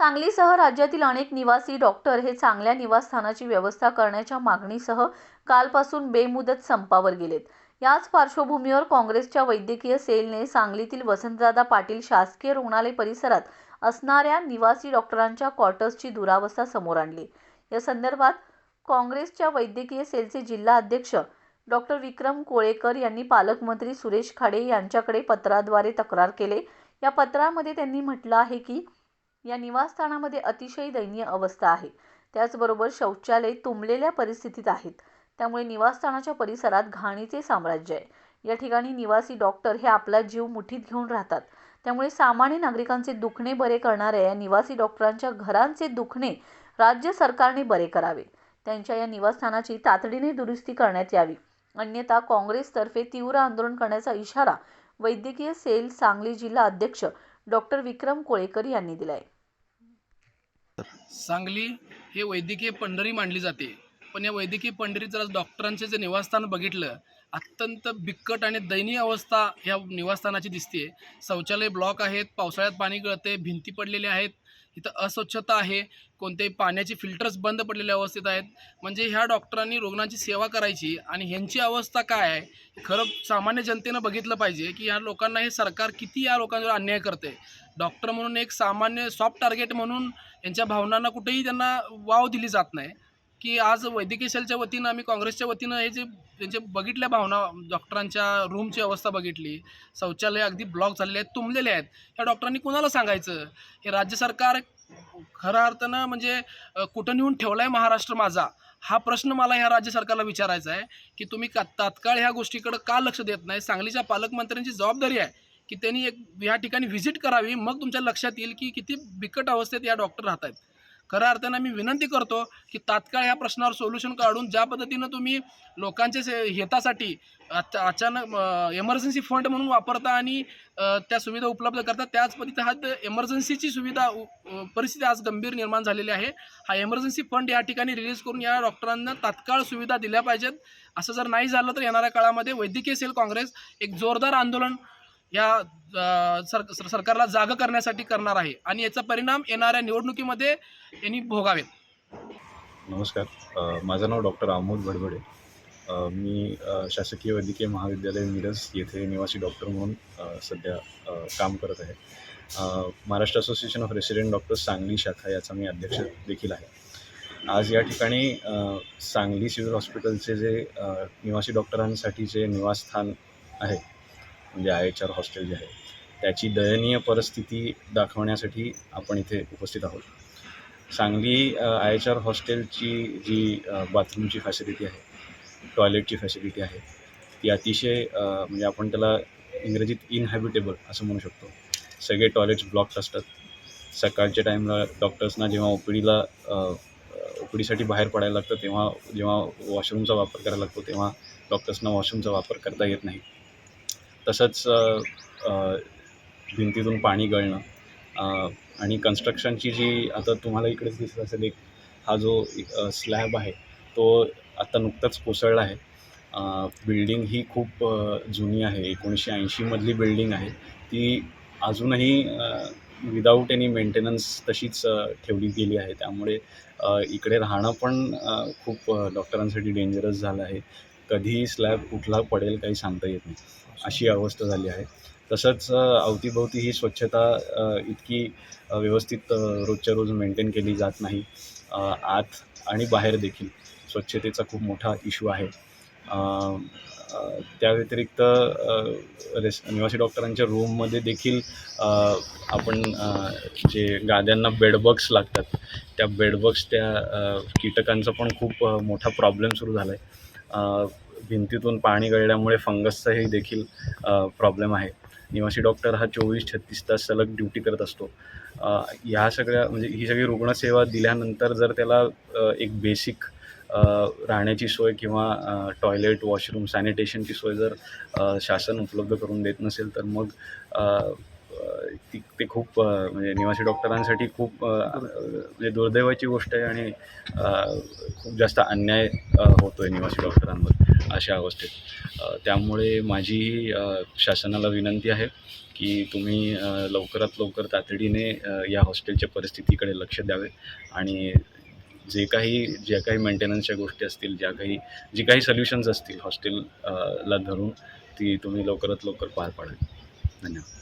सांगलीसह राज्यातील अनेक निवासी डॉक्टर हे चांगल्या निवासस्थानाची व्यवस्था करण्याच्या मागणीसह कालपासून बेमुदत संपावर गेलेत. याच पार्श्वभूमीवर काँग्रेसच्या वैद्यकीय सेलने सांगलीतील वसंतदादा पाटील शासकीय रुग्णालय परिसरात असणाऱ्या निवासी डॉक्टरांच्या क्वार्टर्सची दुरावस्था समोर आणली. या संदर्भात काँग्रेसच्या वैद्यकीय सेलचे जिल्हा अध्यक्ष डॉक्टर विक्रम कोळेकर यांनी पालकमंत्री सुरेश खाडे यांच्याकडे पत्राद्वारे तक्रार केले. या पत्रामध्ये त्यांनी म्हटलं आहे की या निवासस्थानामध्ये अतिशय दयनीय अवस्था आहे. त्याचबरोबर शौचालय तुंबलेल्या परिस्थितीत आहेत. त्यामुळे निवासस्थानाच्या परिसरात घाणीचे साम्राज्य आहे. या ठिकाणी निवासी डॉक्टर हे आपला जीव मुठीत घेऊन राहतात. त्यामुळे सामान्य नागरिकांचे दुखणे बरे करणाऱ्या या निवासी डॉक्टरांच्या घरांचे दुखणे राज्य सरकारने बरे करावे. त्यांच्या या निवासस्थानाची तातडीने दुरुस्ती करण्यात यावी. अन्यथा काँग्रेसतर्फे तीव्र आंदोलन करण्याचा इशारा वैद्यकीय सेल सांगली जिल्हा अध्यक्ष डॉक्टर विक्रम कोळेकर यांनी दिला आहे दिलाय सांगली हे वैद्यकीय पंढरी मानली जाते. पण या वैद्यकीय पंढरीत जर डॉक्टरांचे जे निवासस्थान बघितलं अत्यंत बिकट आणि दयनीय अवस्था ह्या निवासस्थानाची दिसते शौचालय ब्लॉक आहेत पावसाळ्यात पाणी गळते भिंती पडलेल्या आहेत इथं अस्वच्छता आहे कोणत्याही पाण्याचे फिल्टर्स बंद पडलेल्या अवस्थेत आहेत. म्हणजे ह्या डॉक्टरांनी रुग्णांची सेवा करायची आणि ह्यांची अवस्था काय आहे खरं सामान्य जनतेनं बघितलं पाहिजे की ह्या लोकांना हे सरकार किती या लोकांवर अन्याय करते डॉक्टर म्हणून एक सामान्य सॉफ्ट टार्गेट म्हणून यांच्या भावनांना कुठेही त्यांना वाव दिली जात नाही. की आज वैद्यकीय सेलच्या वतीनं आम्ही काँग्रेसच्या वतीनं हे जे त्यांचे बघितल्या भावना डॉक्टरांच्या रूमची अवस्था बघितली शौचालय अगदी ब्लॉक झालेले आहेत तुंबलेले आहेत. ह्या डॉक्टरांनी कुणाला सांगायचं? हे राज्य सरकार खऱ्या अर्थानं म्हणजे कुठं नेऊन ठेवला आहे महाराष्ट्र माझा? हा प्रश्न मला ह्या राज्य सरकारला विचारायचा आहे की तुम्ही का तात्काळ ह्या गोष्टीकडे का लक्ष देत नाही? सांगलीच्या पालकमंत्र्यांची जबाबदारी आहे की त्यांनी एक ह्या ठिकाणी व्हिजिट करावी मग तुमच्या लक्षात येईल की किती बिकट अवस्थेत या डॉक्टर राहत आहेत खऱ्या अर्थानं मी विनंती करतो की तात्काळ ह्या प्रश्नावर सोल्युशन काढून ज्या पद्धतीनं तुम्ही लोकांच्या से हितासाठी अचानक एमर्जन्सी फंड म्हणून वापरता आणि त्या सुविधा उपलब्ध करता त्याच पद्धती हा एमर्जन्सीची सुविधा परिस्थिती आज गंभीर निर्माण झालेली आहे. हा एमर्जन्सी फंड या ठिकाणी रिलीज करून या डॉक्टरांना तात्काळ सुविधा दिल्या पाहिजेत. असं जर नाही झालं तर येणाऱ्या काळामध्ये वैद्यकीय सेल काँग्रेस एक जोरदार आंदोलन या सर सर- सरकारला जागं करण्यासाठी करणार आहे. आणि याचा परिणाम येणाऱ्या निवडणुकीमध्ये यांनी भोगावेत. नमस्कार. माझं नाव डॉक्टर अमोल भडभडे मी शासकीय वैद्यकीय महाविद्यालय मिरज येथे निवासी डॉक्टर म्हणून सध्या काम करत आहे. Maharashtra association of resident doctors Sangli शाखा याचा मी अध्यक्ष देखील आहे. आज या ठिकाणी सांगली सिव्हिल हॉस्पिटलचे जे निवासी डॉक्टरांसाठी जे निवासस्थान आहे म्हणजे आय एच आर हॉस्टेल जे आहे त्याची दयनीय परिस्थिती दाखवण्यासाठी आपण इथे उपस्थित आहोत. सांगली आय एच आर हॉस्टेलची जी बाथरूमची फॅसिलिटी आहे टॉयलेटची फॅसिलिटी आहे ती अतिशय म्हणजे आपण त्याला इंग्रजीत इनहॅबिटेबल असं म्हणू शकतो. सगळे टॉयलेट्स ब्लॉक्ड असतात. सकाळच्या टाईमला डॉक्टर्सना जेव्हा ओ पी डीला ओ पी डीसाठी बाहेर पडायला लागतं तेव्हा जेव्हा वॉशरूमचा वापर करायला लागतो तेव्हा डॉक्टर्सना वॉशरूमचा वापर करता येत नाही. तसंच भिंतीतून पाणी गळणं आणि कन्स्ट्रक्शनची जी आता तुम्हाला इकडेच दिसत असेल एक हा जो स्लॅब आहे तो आत्ता नुकताच कोसळला आहे. बिल्डिंग ही खूप जुनी आहे एकोणीसशे ऐंशीमधली बिल्डिंग आहे. ती अजूनही विदाऊट एनी मेंटेनन्स तशीच ठेवली गेली आहे. त्यामुळे इकडे राहणं पण खूप डॉक्टरांसाठी डेंजरस झालं आहे. कधीही स्लॅब कुठला पडेल काही सांगता येत नाही. अशी अवस्था झाली आहे. तसंच अवतीभवती अवतीभोवती ही स्वच्छता इतकी व्यवस्थित रोजच्या रोज मेंटेन केली जात नाही. आत आणि बाहेर देखील स्वच्छतेचा खूप मोठा इश्यू आहे. त्या व्यतिरिक्त रेस निवासी डॉक्टरांच्या रूममध्ये देखील आपण जे गाद्यांना बेडबग्स लागतात त्या बेडबग्स त्या कीटकांचा पण खूप मोठा प्रॉब्लेम सुरू झाला आहे भिंतीतून पाणी गळल्यामुळे फंगसचाही देखील प्रॉब्लेम आहे. निवासी डॉक्टर हा चोवीस छत्तीस तास सलग ड्युटी करत असतो. ह्या सगळ्या म्हणजे ही सगळी रुग्णसेवा दिल्यानंतर जर त्याला एक बेसिक राहण्याची सोय किंवा टॉयलेट वॉशरूम सॅनिटेशनची सोय जर शासन उपलब्ध करून देत नसेल तर मग ती ते खूप म्हणजे निवासी डॉक्टरांसाठी खूप म्हणजे दुर्दैवाची गोष्ट आहे आणि खूप जास्त अन्याय होतो आहे निवासी डॉक्टरांवर अशा अवस्थेत. त्यामुळे माझी शासनाला विनंती आहे की तुम्ही लवकरात लवकर तातडीने या हॉस्टेलच्या परिस्थितीकडे लक्ष द्यावे आणि जे काही ज्या काही मेंटेनन्सच्या गोष्टी असतील ज्या काही जी काही सोल्युशन्स असतील हॉस्टेलला धरून ती तुम्ही लवकरात लवकर पार पाडावी. धन्यवाद.